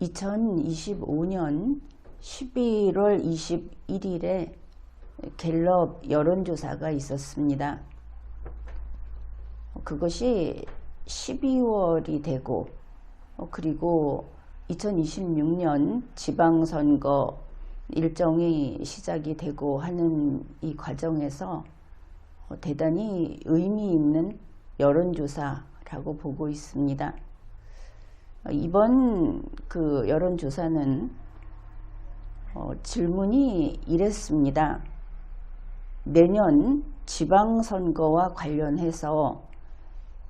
2025년 11월 21일에 갤럽 여론조사가 있었습니다. 그것이 12월이 되고 어, 그리고 2026년 지방선거 일정이 시작이 되고 하는 이 과정에서 어, 대단히 의미 있는 여론조사라고 보고 있습니다. 어, 이번 그 여론조사는 어, 질문이 이랬습니다. 내년 지방선거와 관련해서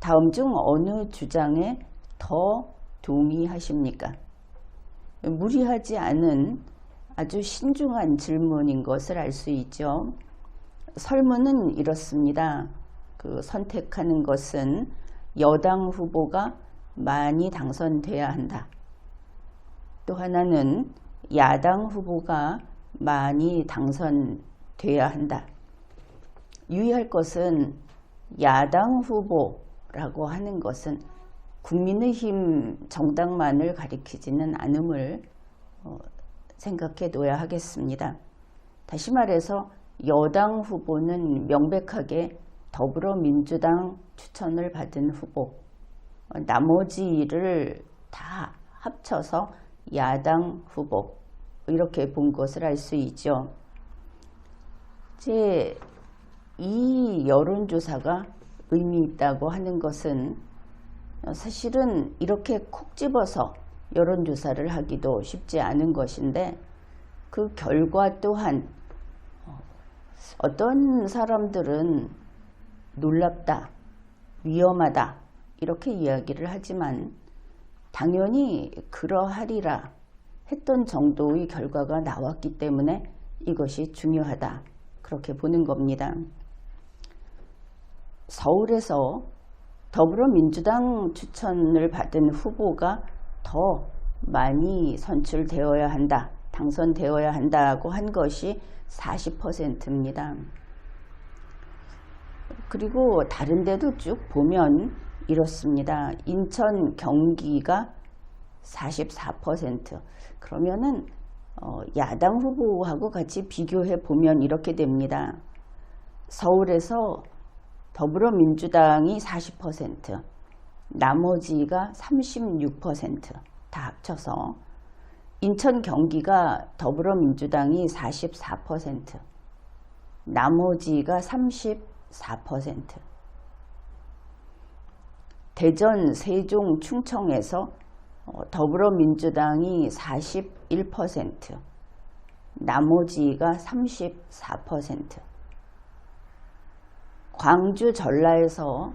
다음 중 어느 주장에 더 동의하십니까? 무리하지 않은 아주 신중한 질문인 것을 알 수 있죠. 설문은 이렇습니다. 그 선택하는 것은 여당 후보가 많이 당선돼야 한다. 또 하나는 야당 후보가 많이 당선돼야 한다. 유의할 것은 야당 후보라고 하는 것은 국민의힘 정당만을 가리키지는 않음을 어, 생각해 둬야 하겠습니다. 다시 말해서 여당 후보는 명백하게 더불어민주당 추천을 받은 후보, 어, 나머지를 다 합쳐서 야당 후보 이렇게 본 것을 알 수 있죠. 이제 이 여론조사가 의미 있다고 하는 것은 사실은 이렇게 콕 집어서 여론조사를 하기도 쉽지 않은 것인데 그 결과 또한 어떤 사람들은 놀랍다, 위험하다 이렇게 이야기를 하지만 당연히 그러하리라 했던 정도의 결과가 나왔기 때문에 이것이 중요하다 그렇게 보는 겁니다. 서울에서 더불어민주당 추천을 받은 후보가 더 많이 선출되어야 한다, 당선되어야 한다고 한 것이 40%입니다. 그리고 다른 데도 쭉 보면 이렇습니다. 인천, 경기가 44%. 그러면은 어, 야당 후보하고 같이 비교해 보면 이렇게 됩니다. 서울에서 더불어민주당이 40%, 나머지가 36%다 합쳐서 인천 경기가 더불어민주당이 44%, 나머지가 34%. 대전, 세종, 충청에서 어, 더불어민주당이 41%, 나머지가 34%. 광주 전라에서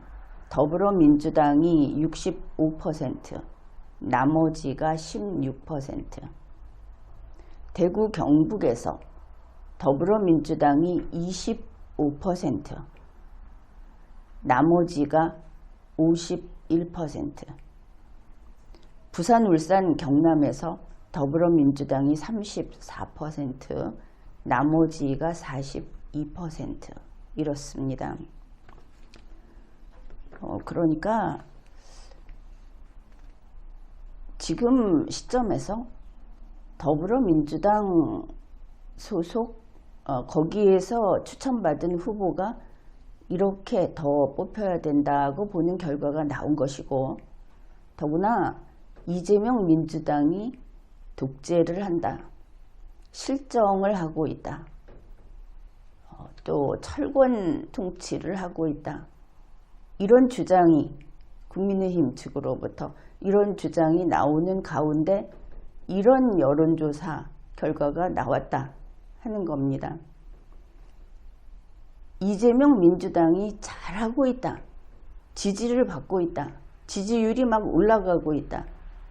더불어민주당이 65%, 나머지가 16%. 대구 경북에서 더불어민주당이 25%, 나머지가 51%. 부산, 울산, 경남에서 더불어민주당이 34%, 나머지가 42% 이렇습니다. 어, 그러니까 지금 시점에서 더불어민주당 소속 어, 거기에서 추천받은 후보가 이렇게 더 뽑혀야 된다고 보는 결과가 나온 것이고 더구나 이재명 민주당이 독재를 한다. 실정을 하고 있다. 어, 또 철권 통치를 하고 있다. 이런 주장이 국민의힘 측으로부터 이런 주장이 나오는 가운데 이런 여론조사 결과가 나왔다 하는 겁니다. 이재명 민주당이 잘하고 있다. 지지를 받고 있다. 지지율이 막 올라가고 있다.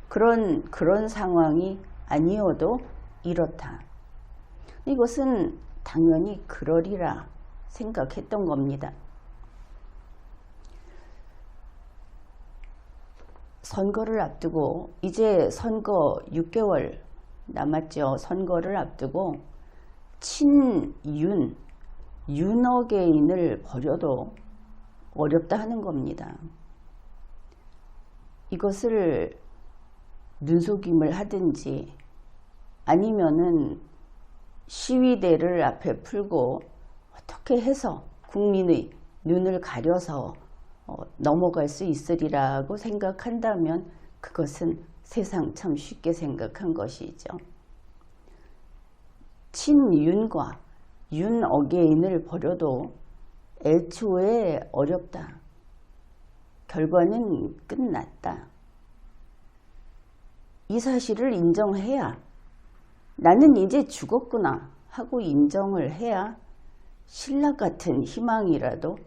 그런, 그런 상황이 아니어도 이렇다. 이것은 당연히 그러리라 생각했던 겁니다. 선거를 앞두고 이제 선거 6개월 남았죠. 선거를 앞두고 친윤, 윤어게인을 버려도 어렵다 하는 겁니다. 이것을 눈속임을 하든지 아니면은 시위대를 앞에 풀고 어떻게 해서 국민의 눈을 가려서 어, 넘어갈 수 있으리라고 생각한다면 그것은 세상 참 쉽게 생각한 것이죠. 친윤과 윤 어게인을 버려도 애초에 어렵다. 결과는 끝났다. 이 사실을 인정해야 나는 이제 죽었구나 하고 인정을 해야 신라 같은 희망이라도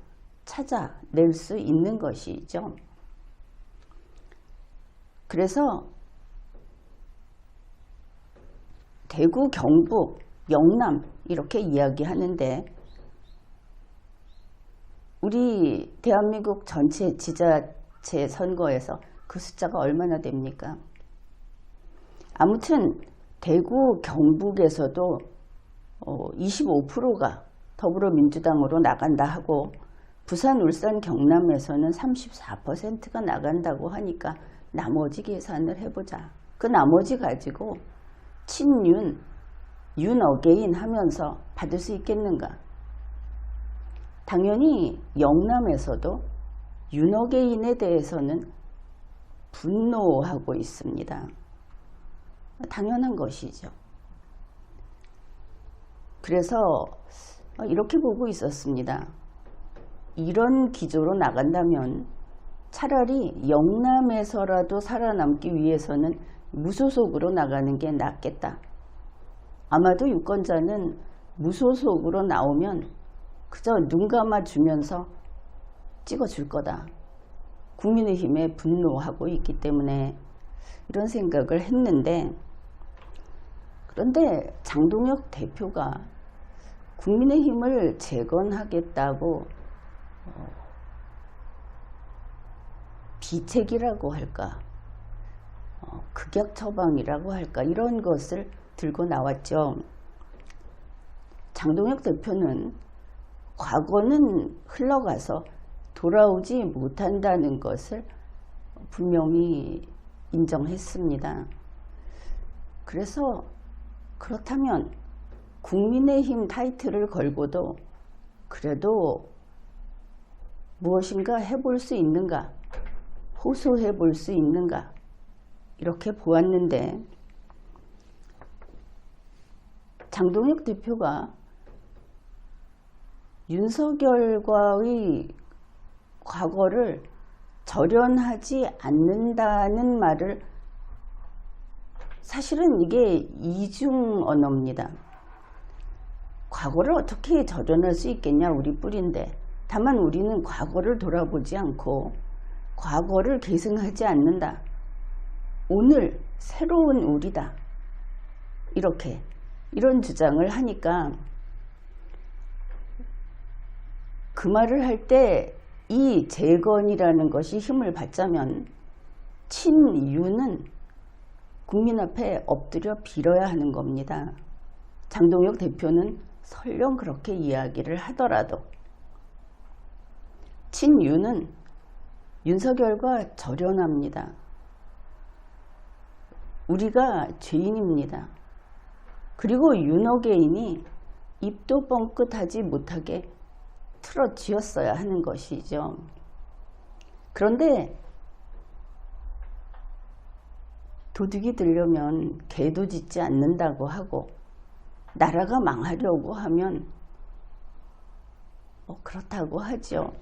찾아낼 수 있는 것이죠. 그래서 대구, 경북, 영남 이렇게 이야기하는데 우리 대한민국 전체 지자체 선거에서 그 숫자가 얼마나 됩니까? 아무튼 대구, 경북에서도 25%가 어, 더불어민주당으로 나간다 하고 부산, 울산, 경남에서는 34%가 나간다고 하니까 나머지 계산을 해보자. 그 나머지 가지고 친윤, 윤 어게인 하면서 받을 수 있겠는가? 당연히 영남에서도 윤 어게인에 대해서는 분노하고 있습니다. 당연한 것이죠. 그래서 이렇게 보고 있었습니다. 이런 기조로 나간다면 차라리 영남에서라도 살아남기 위해서는 무소속으로 나가는 게 낫겠다. 아마도 유권자는 무소속으로 나오면 그저 눈 감아주면서 찍어줄 거다. 국민의힘에 분노하고 있기 때문에 이런 생각을 했는데 그런데 장동혁 대표가 국민의힘을 재건하겠다고 어, 비책이라고 할까 어, 극약 처방이라고 할까 이런 것을 들고 나왔죠. 장동혁 대표는 과거는 흘러가서 돌아오지 못한다는 것을 분명히 인정했습니다. 그래서 그렇다면 국민의힘 타이틀을 걸고도 그래도 무엇인가 해볼 수 있는가 호소해 볼 수 있는가 이렇게 보았는데 장동혁 대표가 윤석열과의 과거를 절연하지 않는다는 말을 사실은 이게 이중 언어입니다. 과거를 어떻게 절연할 수 있겠냐 우리 뿌리인데 다만 우리는 과거를 돌아보지 않고 과거를 계승하지 않는다. 오늘 새로운 우리다. 이렇게 이런 주장을 하니까 그 말을 할 때 이 재건이라는 것이 힘을 받자면 친유는 국민 앞에 엎드려 빌어야 하는 겁니다. 장동혁 대표는 설령 그렇게 이야기를 하더라도 친유는 윤석열과 절연합니다. 우리가 죄인입니다. 그리고 윤호개인이 입도 뻥끗하지 못하게 틀어지었어야 하는 것이죠. 그런데 도둑이 들려면 개도 짓지 않는다고 하고 나라가 망하려고 하면 뭐 그렇다고 하죠.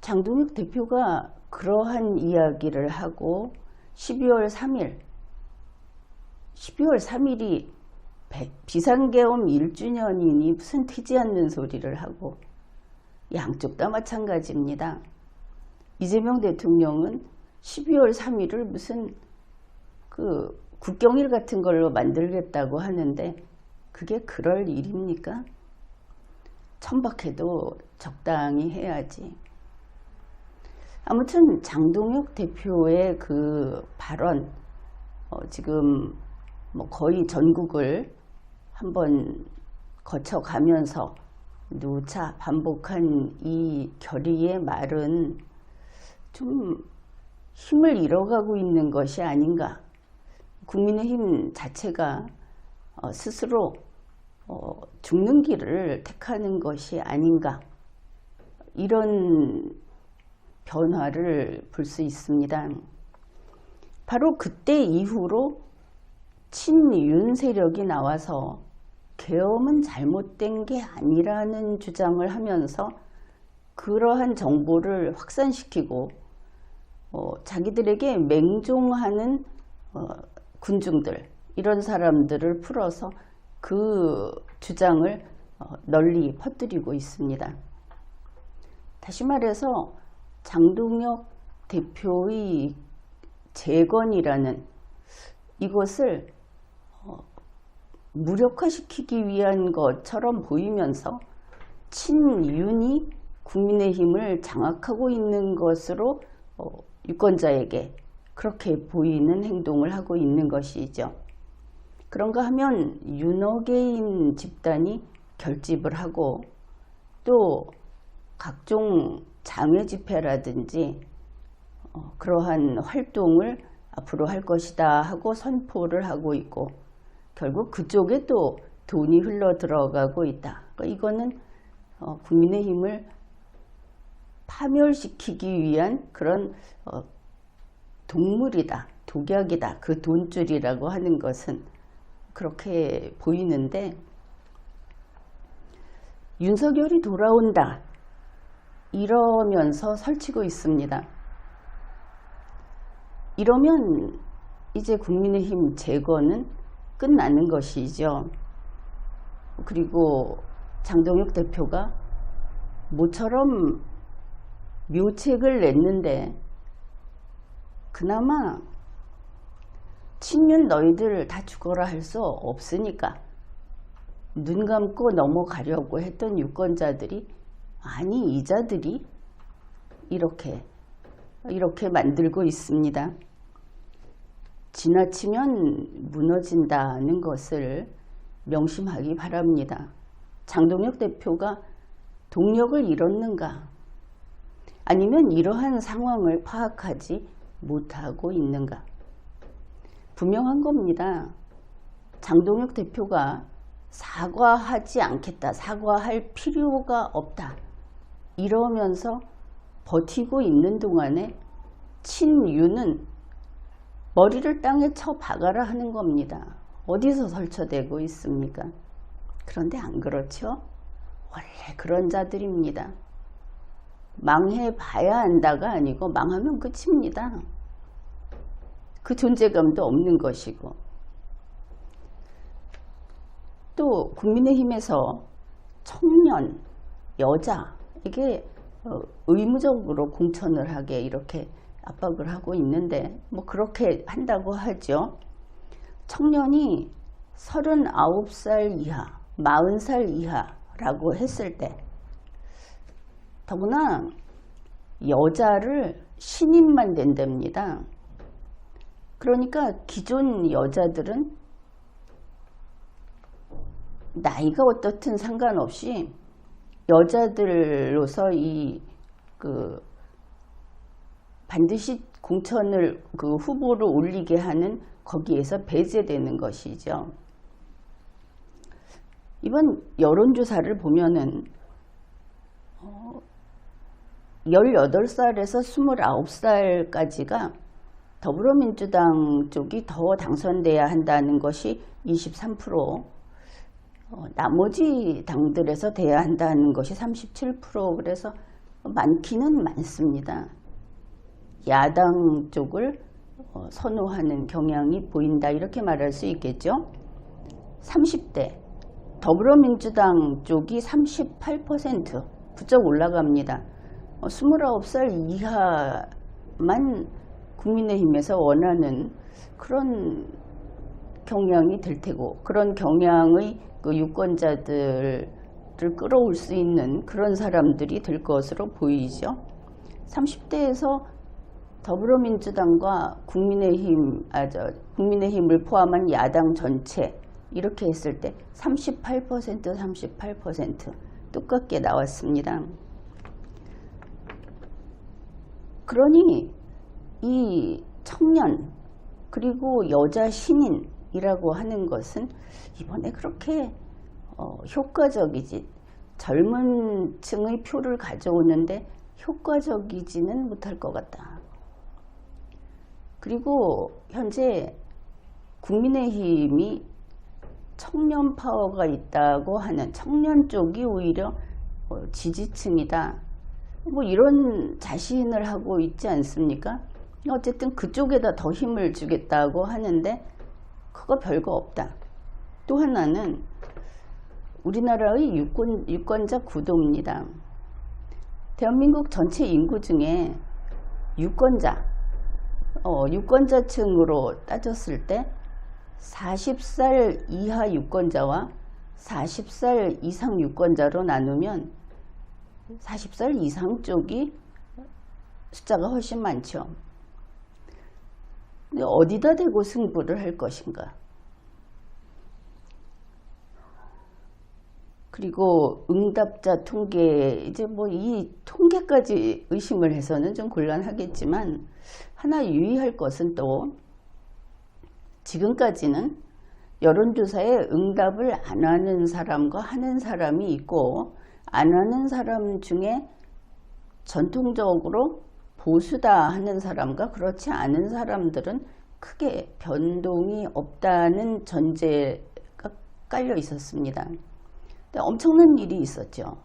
장동혁 대표가 그러한 이야기를 하고 12월 3일 12월 3일이 비상계엄 1주년이니 무슨 튀지 않는 소리를 하고 양쪽 다 마찬가지입니다. 이재명 대통령은 12월 3일을 무슨 그 국경일 같은 걸로 만들겠다고 하는데 그게 그럴 일입니까? 천박해도 적당히 해야지. 아무튼 장동혁 대표의 그 발언 어 지금 뭐 거의 전국을 한번 거쳐가면서 누차 반복한 이 결의의 말은 좀 힘을 잃어가고 있는 것이 아닌가. 국민의힘 자체가 어, 스스로 어, 죽는 길을 택하는 것이 아닌가. 이런 변화를 볼 수 있습니다. 바로 그때 이후로 친윤 세력이 나와서 계엄은 잘못된 게 아니라는 주장을 하면서 그러한 정보를 확산시키고 어, 자기들에게 맹종하는 어, 군중들 이런 사람들을 풀어서 그 주장을 어, 널리 퍼뜨리고 있습니다. 다시 말해서 장동혁 대표의 재건이라는 이것을 어, 무력화시키기 위한 것처럼 보이면서 친윤이 국민의힘을 장악하고 있는 것으로 어, 유권자에게 그렇게 보이는 행동을 하고 있는 것이죠. 그런가 하면 윤어게인 집단이 결집을 하고 또 각종 장외 집회라든지 어, 그러한 활동을 앞으로 할 것이다 하고 선포를 하고 있고 결국 그쪽에 또 돈이 흘러 들어가고 있다. 그러니까 이거는 어, 국민의힘을 파멸시키기 위한 그런 어, 동물이다, 독약이다, 그 돈줄이라고 하는 것은 그렇게 보이는데 윤석열이 돌아온다 이러면서 설치고 있습니다. 이러면 이제 국민의힘 재건은 끝나는 것이죠. 그리고 장동혁 대표가 모처럼 묘책을 냈는데 그나마 친윤 너희들 다 죽어라 할 수 없으니까 눈 감고 넘어가려고 했던 유권자들이 아니 이자들이 이렇게 이렇게 만들고 있습니다. 지나치면 무너진다는 것을 명심하기 바랍니다. 장동혁 대표가 동력을 잃었는가? 아니면 이러한 상황을 파악하지 못하고 있는가? 분명한 겁니다. 장동혁 대표가 사과하지 않겠다. 사과할 필요가 없다. 이러면서 버티고 있는 동안에 친유는 머리를 땅에 쳐 박아라 하는 겁니다. 어디서 설쳐대고 있습니까? 그런데 안 그렇죠? 원래 그런 자들입니다. 망해 봐야 한다가 아니고 망하면 끝입니다. 그 존재감도 없는 것이고 또 국민의힘에서 청년, 여자 이게 어, 의무적으로 공천을 하게 이렇게 압박을 하고 있는데 뭐 그렇게 한다고 하죠. 청년이 39살 이하, 40살 이하라고 했을 때 더구나 여자를 신임만 된답니다. 그러니까 기존 여자들은 나이가 어떻든 상관없이 여자들로서 이 그 반드시 공천을 그 후보로 올리게 하는 거기에서 배제되는 것이죠. 이번 여론조사를 보면은 어, 18살에서 29살까지가 더불어민주당 쪽이 더 당선돼야 한다는 것이 23%, 어, 나머지 당들에서 돼야 한다는 것이 37% 그래서 많기는 많습니다. 야당 쪽을 어, 선호하는 경향이 보인다 이렇게 말할 수 있겠죠. 30대 더불어민주당 쪽이 38% 부쩍 올라갑니다. 29살 어, 이하만 국민의힘에서 원하는 그런 경향이 될 테고 그런 경향의 그 유권자들을 끌어올 수 있는 그런 사람들이 될 것으로 보이죠. 30대에서 더불어민주당과 국민의힘, 아, 저, 국민의힘을 포함한 야당 전체 이렇게 했을 때 38%, 38% 똑같게 나왔습니다. 그러니 이 청년 그리고 여자 신인이라고 하는 것은 이번에 그렇게 어, 효과적이지 젊은 층의 표를 가져오는데 효과적이지는 못할 것 같다. 그리고 현재 국민의힘이 청년 파워가 있다고 하는 청년 쪽이 오히려 어, 지지층이다. 뭐 이런 자신을 하고 있지 않습니까? 어쨌든 그쪽에다 더 힘을 주겠다고 하는데 그거 별거 없다. 또 하나는 우리나라의 유권, 유권자 구도입니다. 대한민국 전체 인구 중에 유권자, 어, 유권자층으로 따졌을 때 40살 이하 유권자와 40살 이상 유권자로 나누면 40살 이상 쪽이 숫자가 훨씬 많죠. 근데 어디다 대고 승부를 할 것인가? 그리고 응답자 통계 이제 뭐 이 통계까지 의심을 해서는 좀 곤란하겠지만 하나 유의할 것은 또 지금까지는 여론조사에 응답을 안 하는 사람과 하는 사람이 있고 안 하는 사람 중에 전통적으로 보수다 하는 사람과 그렇지 않은 사람들은 크게 변동이 없다는 전제가 깔려 있었습니다. 엄청난 일이 있었죠.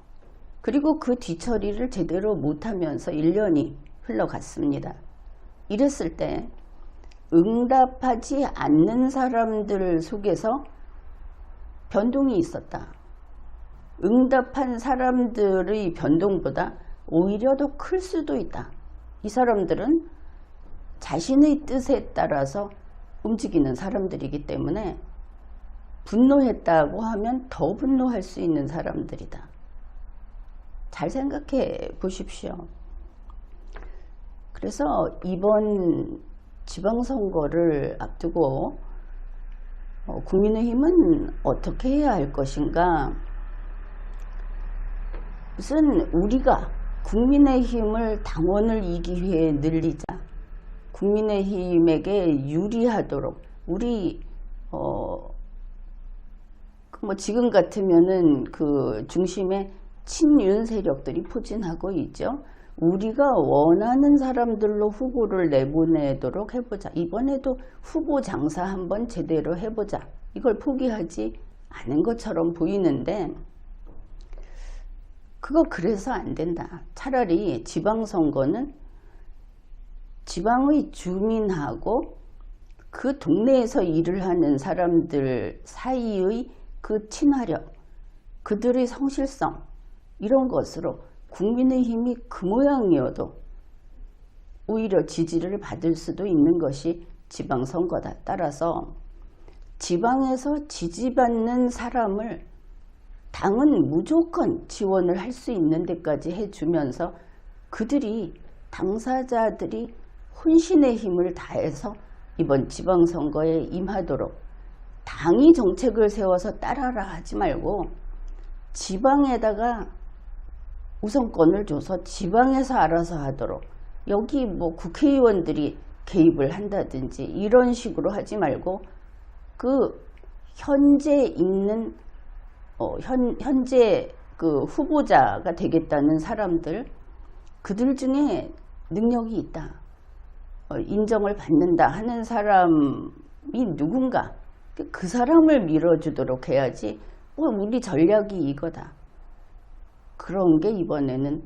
그리고 그 뒤처리를 제대로 못하면서 1년이 흘러갔습니다. 이랬을 때 응답하지 않는 사람들 속에서 변동이 있었다. 응답한 사람들의 변동보다 오히려 더 클 수도 있다. 이 사람들은 자신의 뜻에 따라서 움직이는 사람들이기 때문에 분노했다고 하면 더 분노할 수 있는 사람들이다. 잘 생각해 보십시오. 그래서 이번 지방선거를 앞두고 어, 국민의힘은 어떻게 해야 할 것인가? 우선 우리가 국민의힘을 당원을 2기회에 늘리자. 국민의힘에게 유리하도록 우리 어, 뭐 지금 같으면은 그 중심에 친윤 세력들이 포진하고 있죠. 우리가 원하는 사람들로 후보를 내보내도록 해보자. 이번에도 후보 장사 한번 제대로 해보자. 이걸 포기하지 않은 것처럼 보이는데 그거 그래서 안 된다. 차라리 지방선거는 지방의 주민하고 그 동네에서 일을 하는 사람들 사이의 그 친화력, 그들의 성실성 이런 것으로 국민의힘이 그 모양이어도 오히려 지지를 받을 수도 있는 것이 지방선거다. 따라서 지방에서 지지받는 사람을 당은 무조건 지원을 할 수 있는 데까지 해주면서 그들이 당사자들이 혼신의 힘을 다해서 이번 지방선거에 임하도록 당이 정책을 세워서 따라라 하지 말고 지방에다가 우선권을 줘서 지방에서 알아서 하도록. 여기 뭐 국회의원들이 개입을 한다든지 이런 식으로 하지 말고 그 현재 있는 어, 현, 현재 그 후보자가 되겠다는 사람들 그들 중에 능력이 있다. 어, 인정을 받는다 하는 사람이 누군가 그 사람을 밀어주도록 해야지 뭐 우리 전략이 이거다 그런 게 이번에는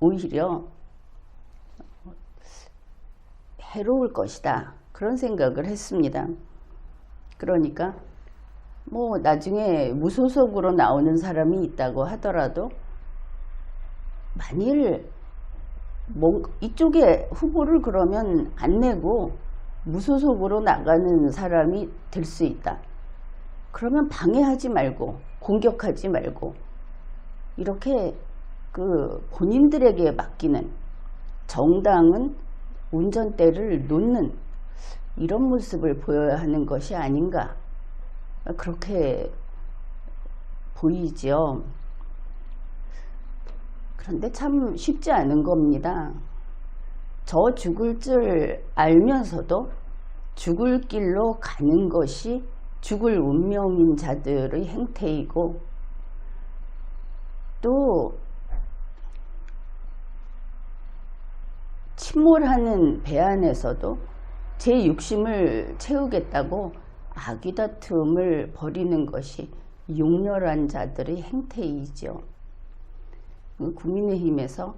오히려 해로울 것이다. 그런 생각을 했습니다. 그러니까 뭐 나중에 무소속으로 나오는 사람이 있다고 하더라도 만일 뭐 이쪽에 후보를 그러면 안 내고 무소속으로 나가는 사람이 될 수 있다. 그러면 방해하지 말고 공격하지 말고 이렇게 그 본인들에게 맡기는 정당은 운전대를 놓는 이런 모습을 보여야 하는 것이 아닌가 그렇게 보이지요. 그런데 참 쉽지 않은 겁니다. 저 죽을 줄 알면서도 죽을 길로 가는 것이 죽을 운명인 자들의 행태이고 또 침몰하는 배 안에서도 제 욕심을 채우겠다고 아귀 다툼을 벌이는 것이 용렬한 자들의 행태이죠. 그 국민의힘에서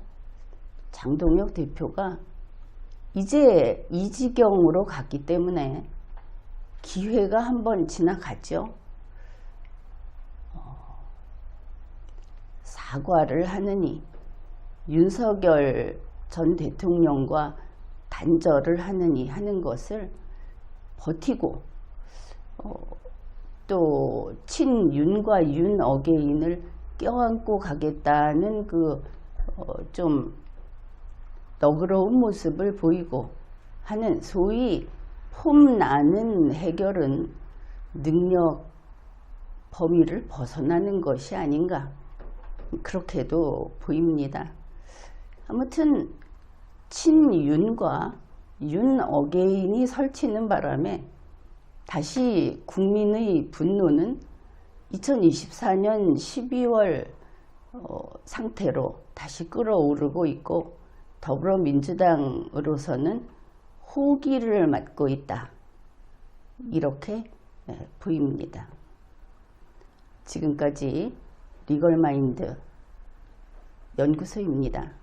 장동혁 대표가 이제 이 지경으로 갔기 때문에 기회가 한번 지나갔죠. 어, 사과를 하느니 윤석열 전 대통령과 단절을 하느니 하는 것을 버티고 어, 또 친윤과 윤 어게인을 껴안고 가겠다는 그좀 너그러운 모습을 보이고 하는 소위 폼 나는 해결은 능력 범위를 벗어나는 것이 아닌가 그렇게도 보입니다. 아무튼 친윤과 윤어게인이 설치는 바람에 다시 국민의 분노는 2024년 12월 어, 상태로 다시 끌어오르고 있고 더불어민주당으로서는 호기를 맞고 있다. 이렇게 예, 보입니다. 지금까지 리걸마인드 연구소입니다.